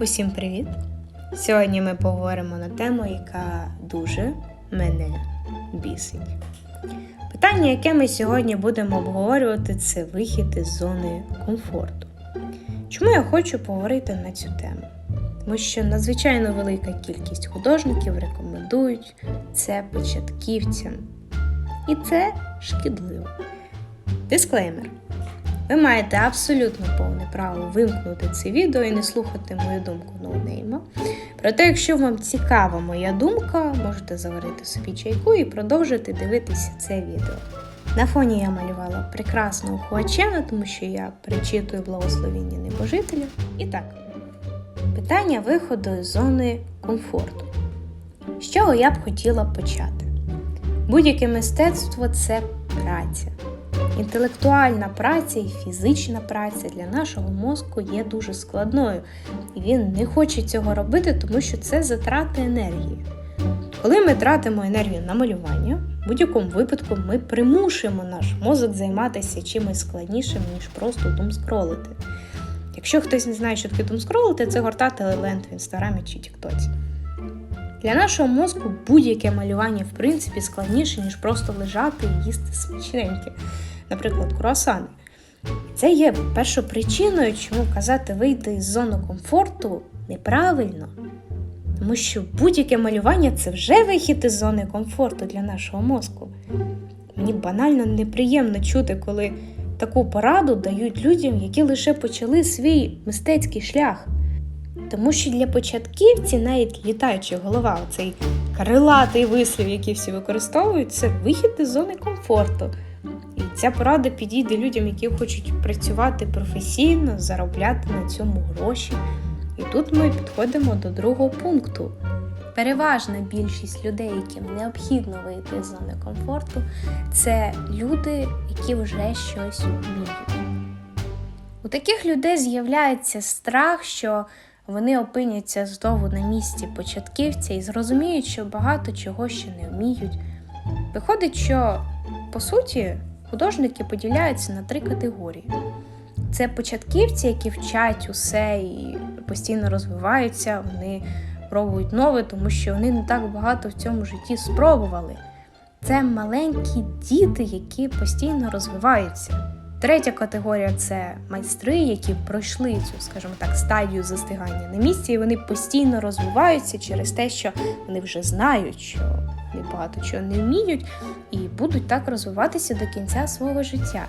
Усім привіт! Сьогодні ми поговоримо на тему, яка дуже мене бісить. Питання, яке ми сьогодні будемо обговорювати, це вихід із зони комфорту. Чому я хочу поговорити на цю тему? Тому що надзвичайно велика кількість художників рекомендують це початківцям. І це шкідливо. Дисклеймер. Ви маєте абсолютно повне право вимкнути це відео і не слухати мою думку ноунейма. Проте, якщо вам цікава моя думка, можете заварити собі чайку і продовжити дивитися це відео. На фоні я малювала прекрасного Хуачена, тому що я причитую благословіння небожителя. І так, питання виходу з зони комфорту. З чого я б хотіла почати? Будь-яке мистецтво це праця. Інтелектуальна праця і фізична праця для нашого мозку є дуже складною, і він не хоче цього робити, тому що це затрати енергії. Коли ми тратимо енергію на малювання, в будь-якому випадку ми примушуємо наш мозок займатися чимось складнішим, ніж просто думскролити. Якщо хтось не знає, що таке думскролити, це гортати лент в інстаграмі чи Тіктоці. Для нашого мозку будь-яке малювання, в принципі, складніше, ніж просто лежати і їсти смачненьке, наприклад, круасани. Це є першопричиною, чому казати вийти з зони комфорту неправильно. Тому що будь-яке малювання це вже вихід із зони комфорту для нашого мозку. Мені банально неприємно чути, коли таку пораду дають людям, які лише почали свій мистецький шлях. Тому що для початківців навіть літаюча голова, цей крилатий вислів, який всі використовують, це вихід із зони комфорту. Ця порада підійде людям, які хочуть працювати професійно, заробляти на цьому гроші. І тут ми підходимо до другого пункту. Переважна більшість людей, яким необхідно вийти з зони комфорту, це люди, які вже щось вміють. У таких людей з'являється страх, що вони опиняться знову на місці початківця і зрозуміють, що багато чого ще не вміють. Виходить, що по суті художники поділяються на три категорії: це початківці, які вчать усе і постійно розвиваються, вони пробують нове, тому що вони не так багато в цьому житті спробували. Це маленькі діти, які постійно розвиваються. Третя категорія це майстри, які пройшли цю, скажімо так, стадію застигання на місці, і вони постійно розвиваються через те, що вони вже знають, що вони багато чого не вміють, і будуть так розвиватися до кінця свого життя.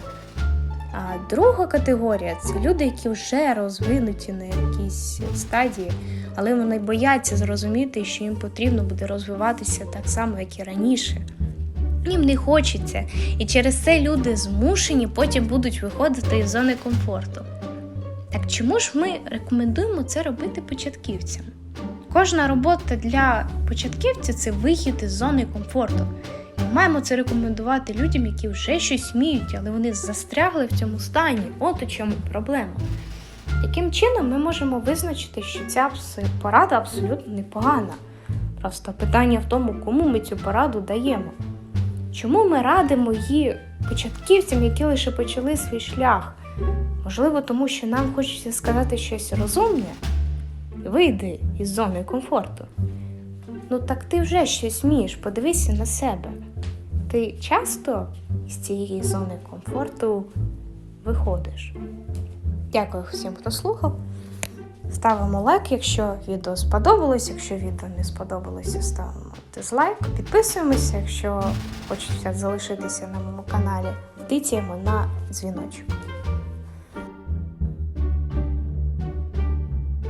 А друга категорія це люди, які вже розвинуті на якійсь стадії, але вони бояться зрозуміти, що їм потрібно буде розвиватися так само, як і раніше. Їм не хочеться, і через це люди змушені потім будуть виходити із зони комфорту. Так чому ж ми рекомендуємо це робити початківцям? Кожна робота для початківця це вихід із зони комфорту. Ми маємо це рекомендувати людям, які вже щось вміють, але вони застрягли в цьому стані. От у чому проблема. Таким чином, ми можемо визначити, що ця порада абсолютно непогана. Просто питання в тому, кому ми цю пораду даємо. Чому ми радимо її початківцям, які лише почали свій шлях? Можливо, тому що нам хочеться сказати щось розумне. Вийди із зони комфорту. Ну так ти вже щось вмієш, подивися на себе. Ти часто із цієї зони комфорту виходиш. Дякую всім, хто слухав. Ставимо лайк, якщо відео сподобалось. Якщо відео не сподобалося, ставимо дизлайк. Підписуємося, якщо хочеться залишитися на моєму каналі. Тицяємо на дзвіночок.